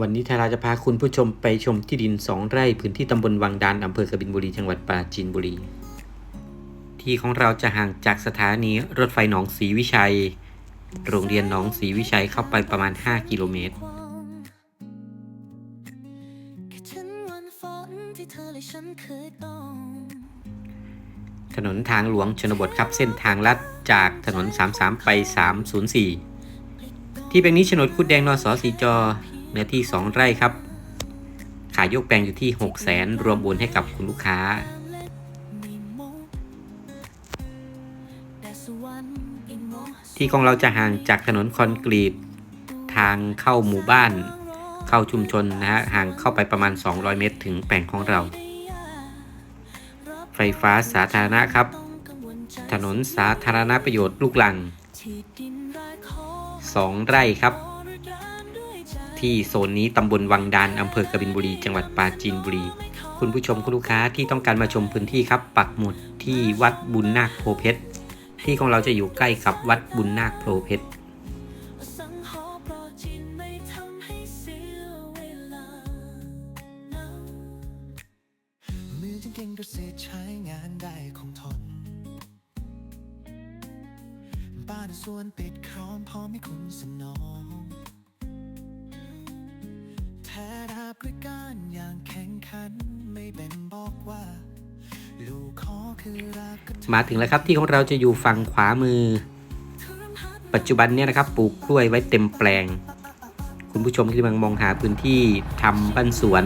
วันนี้ทาราจะพาคุณผู้ชมไปชมที่ดิน2ไร่พื้นที่ตำบลวังดานอำเภอกบินบุรีจังหวัดปราจีนบุรี ที่ของเราจะห่างจากสถานีรถไฟหนองศรีวิชัย โรงเรียนหนองศรีวิชัยเข้าไปประมาณ 5 กิโลเมตร ถนนทางหลวงชนบทครับเส้นทางลัดจากถนน 33 ไป 304 ที่แปลงนี้โฉนดคุดแดงนอสสีจอ เนื้อที่ 2 ไร่ครับ ขายยกแปลงอยู่ที่ 6 0แสนรวมโอนให้กับคุณลูกค้า ที่ของเราจะห่างจากถนนคอนกรีต ทางเข้าหมู่บ้าน เข้าชุมชนนะฮะห่างเข้าไปประมาณ 200 เมตร ถึงแปลงของเรา ไฟฟ้าสาธารณะครับ ถนนสาธารณประโยชน์ลูกหลังที่ดินได้ขอ2ไร่ครับ ที่โซนนี้ตำบลวังดานอำเภอกบินบุรี จังหวัดปราจีนบุรี คุณผู้ชมคุณลูกค้าที่ต้องการมาชมพื้นที่ครับ ปักหมุดที่วัดบุญนาคโพเพชรที่ของเราจะอยู่ใกล้กับวัดบุญนาคโพเพชรสังหรณ์โปรดจินไม่ทำให้เก่งเกษตรใช้งานได้คงทน บ้านสวนติดครอมพร้อมให้คุณสนอง มาถึงแล้วครับที่ของเราจะอยู่ฝั่งขวามือ ปัจจุบันเนี่ยนะครับปลูกกล้วยไว้เต็มแปลง คุณผู้ชมที่กำลังมองหาพื้นที่ทำบ้านสวน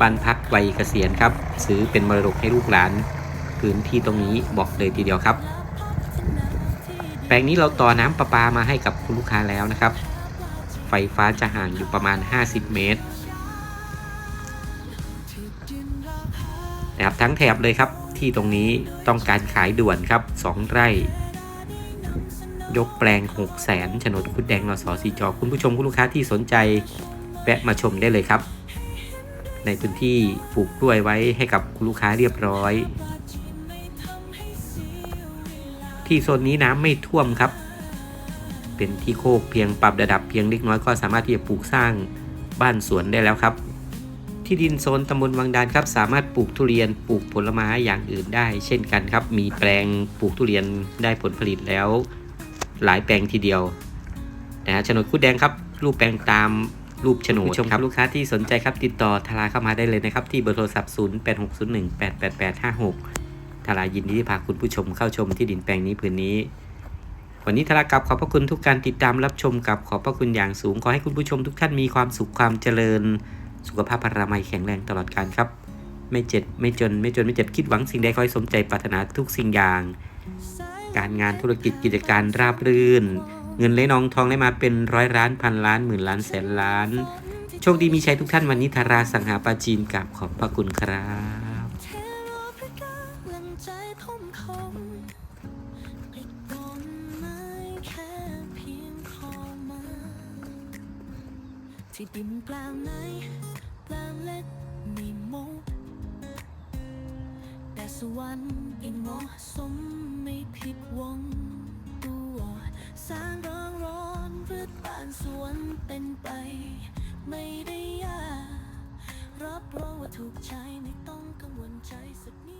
บ้านพักวัยเกษียณครับซื้อเป็นมรดกให้ลูกหลาน พื้นที่ตรงนี้บอกเลยทีเดียวครับ แปลงนี้เราต่อน้ำประปามาให้กับคุณลูกค้าแล้วนะครับ ไฟฟ้าจะห่างอยู่ประมาณ 50 เมตร นะครับทั้งแถบเลยครับที่ตรงนี้ต้องการขายด่วนครับ 2 ไร่ ยกแปลง 6 0 0แสนโฉนดคุดแดงนสสีจอคุณผู้ชมคุณลูกค้าที่สนใจแวะมาชมได้เลยครับ ในพื้นที่ปลูกกล้วยไว้ให้กับคุณลูกค้าเรียบร้อย ที่โซนนี้น้ำไม่ท่วมครับ เป็นที่โคกเพียงปรับระดับเพียงเล็กน้อยก็สามารถที่จะปลูกสร้างบ้านสวนได้แล้วครับ ที่ดินโซนตำบลวังดานครับสามารถปลูกทุเรียนปลูกผลไม้อย่างอื่นได้ เช่นกันครับ มีแปลงปลูกทุเรียนได้ผลผลิตแล้ว หลายแปลงทีเดียวนะฮะโฉนดคุดแดงครับ รูปแปลงตามรูปโฉนดชมครับลูกค้าที่สนใจครับติดต่อทาราเข้ามาได้เลยนะครับ ที่เบอร์โทรศัพท์ 0 8 6 0 1 8 8 8 5 6ทารายินดีที่พาคุณผู้ชมเข้าชมที่ดินแปลงนี้พื้นนี้ วันนี้ทารากลับขอบพระคุณทุกการติดตามรับชมกับขอบพระคุณอย่างสูงขอให้คุณผู้ชมทุกท่านมีความสุขความเจริญ สุขภาพพรามัยแข็งแรงตลอดการครับ ไม่เจ็บไม่จนไม่จนไม่เจ็บคิดหวังสิ่งใดคอยสมใจปรารถนาทุกสิ่งอย่าง การงานธุรกิจกิจการราบรื่น เงินไหลนองทองได้มาเป็นร้อยล้านพันล้านหมื่นล้านแสนล้าน โชคดีมีชัยทุกท่านวันนี้ทาราสังหาปาจีนกับขอบพระคุณครับ ที่ดินแปลงไหนแปลงเล็กมีมุกแต่สวรรค์อีกเหมาะสมไม่ผิดหวังตัวสร้างร้องร้อนหรือบ้านสวนเป็นไป ไม่ได้ยากรับรองว่าถูกใจไม่ต้องกังวลใจสักนิด